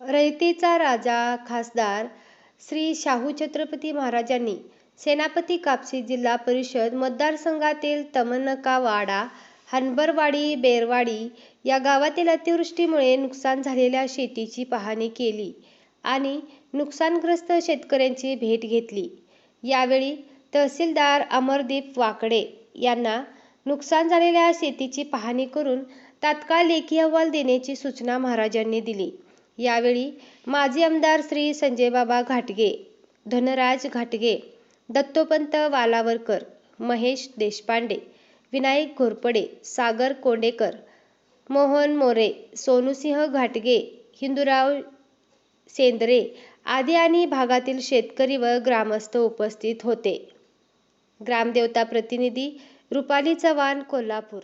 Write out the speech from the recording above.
रयतेचा राजा खासदार श्री शाहू छत्रपती महाराजांनी सेनापती कापसी जिल्हा परिषद मतदारसंघातील तमनकावाडा हनबरवाडी बेरवाडी या गावातील अतिवृष्टीमुळे नुकसान झालेल्या शेतीची पाहणी केली आणि नुकसानग्रस्त शेतकऱ्यांची भेट घेतली. यावेळी तहसीलदार अमरदीप वाकडे यांना नुकसान झालेल्या शेतीची पाहणी करून तात्काळ लेखी अहवाल देण्याची सूचना महाराजांनी दिली. यावेळी माजी आमदार श्री संजयबाबा घाटगे धनराज घाटगे दत्तोपंत वालावरकर महेश देशपांडे विनायक घोरपडे सागर कोंडेकर मोहन मोरे सोनूसिंह घाटगे हिंदूराव सेंद्रे आदी आणि भागातील शेतकरी व ग्रामस्थ उपस्थित होते. ग्रामदेवता प्रतिनिधी रुपाली चव्हाण कोल्हापूर